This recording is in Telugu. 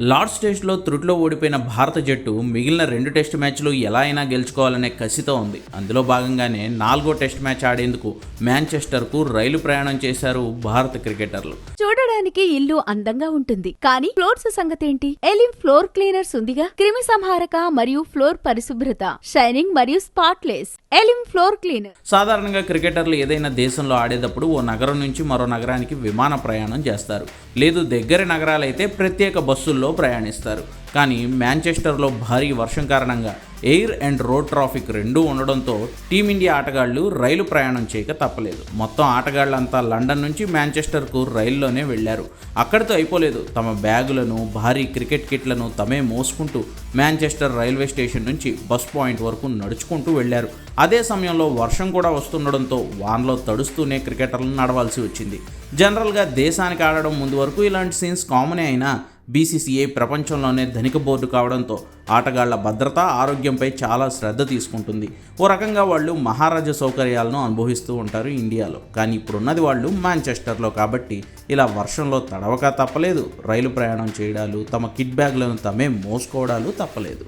లార్డ్స్ టెస్ట్లో త్రుటిలో ఓడిపోయిన భారత జట్టు మిగిలిన రెండు టెస్ట్ మ్యాచ్లు ఎలా అయినా గెలుచుకోవాలనే కసితో ఉంది. అందులో భాగంగానే నాలుగో టెస్ట్ మ్యాచ్ ఆడేందుకు మాంచెస్టర్కు రైలు ప్రయాణం చేశారు భారత క్రికెటర్లు. చూడడానికి ఇల్లు అందంగా ఉంటుంది. కానీ ఫ్లోర్స్ సంగతేంటి? ఎలిమ్ ఫ్లోర్ క్లీనర్స్ ఉందిగా. క్రిమి సంహారక మరియు ఫ్లోర్ పరిశుభ్రత. షైనింగ్ మరియు స్పాట్లెస్. ఎలిమ్ floor cleaner. సాధారణంగా క్రికెటర్లు ఏదైనా దేశంలో ఆడేటప్పుడు ఓ నగరం నుంచి మరో నగరానికి విమాన ప్రయాణం చేస్తారు. లేదు దగ్గర నగరాలైతే ప్రత్యేక బస్సుల్లో ప్రయాణిస్తారు. కానీ మాంచెస్టర్లో భారీ వర్షం కారణంగా ఎయిర్ అండ్ రోడ్ ట్రాఫిక్ రెండూ ఉండడంతో టీమిండియా ఆటగాళ్ళు రైలు ప్రయాణం చేయక తప్పలేదు. మొత్తం ఆటగాళ్ళంతా లండన్ నుంచి మాంచెస్టర్కు రైల్లోనే వెళ్ళారు అక్కడితో అయిపోలేదు. తమ బ్యాగులను భారీ క్రికెట్ కిట్లను తమే మోసుకుంటూ మాంచెస్టర్ రైల్వే స్టేషన్ నుంచి బస్ పాయింట్ వరకు నడుచుకుంటూ వెళ్ళారు అదే సమయంలో వర్షం కూడా వస్తుండడంతో వాన్లో తడుస్తూనే క్రికెటర్లు నడవాల్సి వచ్చింది. జనరల్గా దేశానికి ఆడడం ముందు వరకు ఇలాంటి సీన్స్ కామనే అయినా బీసీసీఐ ప్రపంచంలోనే ధనిక బోర్డు కావడంతో ఆటగాళ్ళ భద్రత ఆరోగ్యంపై చాలా శ్రద్ధ తీసుకుంటుంది. ఓ రకంగా వాళ్ళు మహారాజ సౌకర్యాలను అనుభవిస్తూ ఉంటారు ఇండియాలో. కానీ ఇప్పుడున్నది వాళ్ళు మాంచెస్టర్లో కాబట్టి ఇలా వర్షంలో తడవక తప్పలేదు. రైలు ప్రయాణం చేయడాలు తమ కిట్ బ్యాగ్లను తమే మోసుకోవడాలు తప్పలేదు.